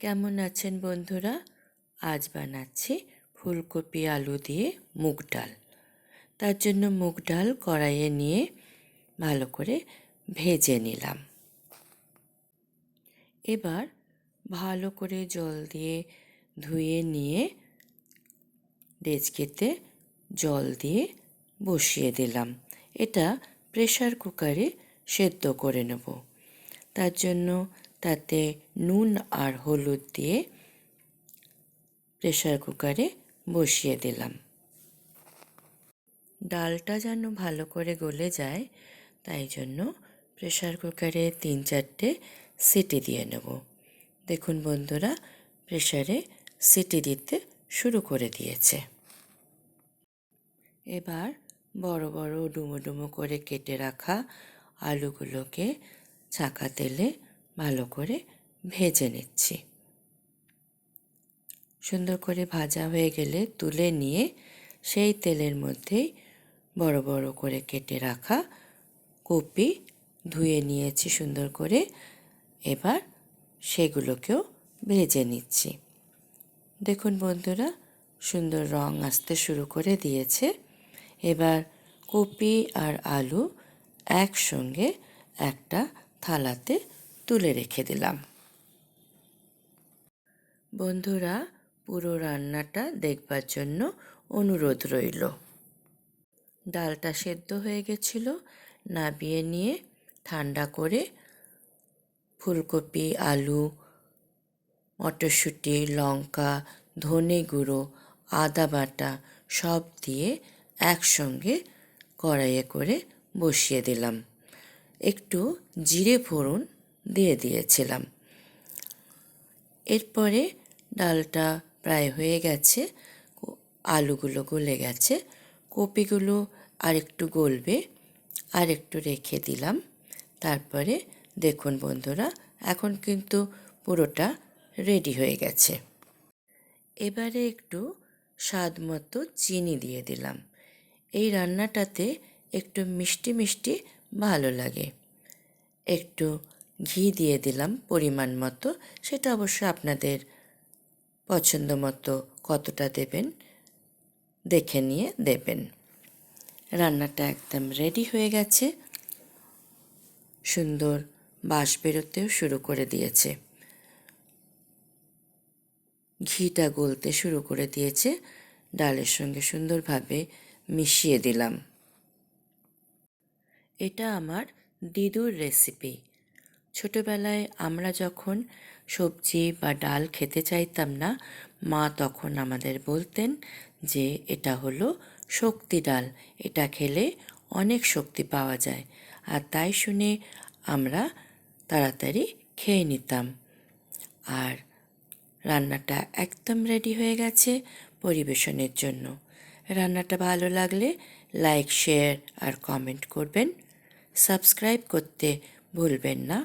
কেমন আছেন বন্ধুরা? আজ বানাচ্ছি ফুলকপি আলু দিয়ে মুগ ডাল। তার জন্য মুগ ডাল কড়াইয়ে নিয়ে ভালো করে ভেজে নিলাম। এবার ভালো করে জল দিয়ে ধুয়ে নিয়ে ডেচকিতে জল দিয়ে বসিয়ে দিলাম। এটা প্রেশার কুকারে সেদ্ধ করে নেব। তার জন্য তাতে নুন আর হলুদ দিয়ে প্রেশার কুকারে বসিয়ে দিলাম। ডালটা যেন ভালো করে গলে যায়, তাই জন্য প্রেশার কুকারে তিন চারটে সিটি দিয়ে নেব। দেখুন বন্ধুরা প্রেশারে সিটি দিতে শুরু করে দিয়েছে। এবার বড় বড় ডুমো ডুমো করে কেটে রাখা আলুগুলোকে ছাকা তেলে ভালো করে ভেজে নিচ্ছি। সুন্দর করে ভাজা হয়ে গেলে তুলে নিয়ে সেই তেলের মধ্যেই বড় বড় করে কেটে রাখা কপি ধুয়ে নিয়েছি সুন্দর করে। এবার সেগুলোকেও ভেজে নিচ্ছি। দেখুন বন্ধুরা, সুন্দর রং আসতে শুরু করে দিয়েছে। এবার কপি আর আলু একসঙ্গে একটা থালাতে তুলে রেখে দিলাম। বন্ধুরা, পুরো রান্নাটা দেখবার জন্য অনুরোধ রইল। ডালটা সেদ্ধ হয়ে গেছিল, নাবিয়ে নিয়ে ঠান্ডা করে ফুলকপি, আলু, মটরশুঁটি, লঙ্কা, ধনে গুঁড়ো, আদা বাটা সব দিয়ে একসঙ্গে কড়াইয়ে করে বসিয়ে দিলাম। একটু জিরে ফোড়ন দিয়ে দিয়েছিলাম। এরপরে ডালটা প্রায় হয়ে গেছে আলুগুলো গলে গেছে, কপিগুলো আরেকটু গলবে আর একটু রেখে দিলাম। তারপরে দেখুন বন্ধুরা, এখন কিন্তু পুরোটা রেডি হয়ে গেছে। এবারে একটু স্বাদ মতো চিনি দিয়ে দিলাম। এই রান্নাটাতে একটু মিষ্টি মিষ্টি ভালো লাগে। একটু ঘি দিয়ে দিলাম পরিমাণ মতো। সেটা অবশ্য আপনাদের পছন্দ মতো কতটা দেবেন, দেখে নিয়ে দেবেন। রান্নাটা একদম রেডি হয়ে গেছে। সুন্দর বাঁশ বেরোতেও শুরু করে দিয়েছে। ঘিটা গলতে শুরু করে দিয়েছে। ডালের সঙ্গে সুন্দরভাবে মিশিয়ে দিলাম। এটা আমার দিদুর রেসিপি ছোটোবেলায় আমরা যখন সবজি বা ডাল খেতে চাইতাম না, মা তখন আমাদের বলতেন যে, এটা হলো শক্তি ডাল, এটা খেলে অনেক শক্তি পাওয়া যায়। আর তাই শুনে আমরা তাড়াতাড়ি খেয়ে নিতাম। আর রান্নাটা একদম রেডি হয়ে গেছে পরিবেশনের জন্য। রান্নাটা ভালো লাগলে লাইক শেয়ার আর কমেন্ট করবেন। সাবস্ক্রাইব করতে ভুলবেন না।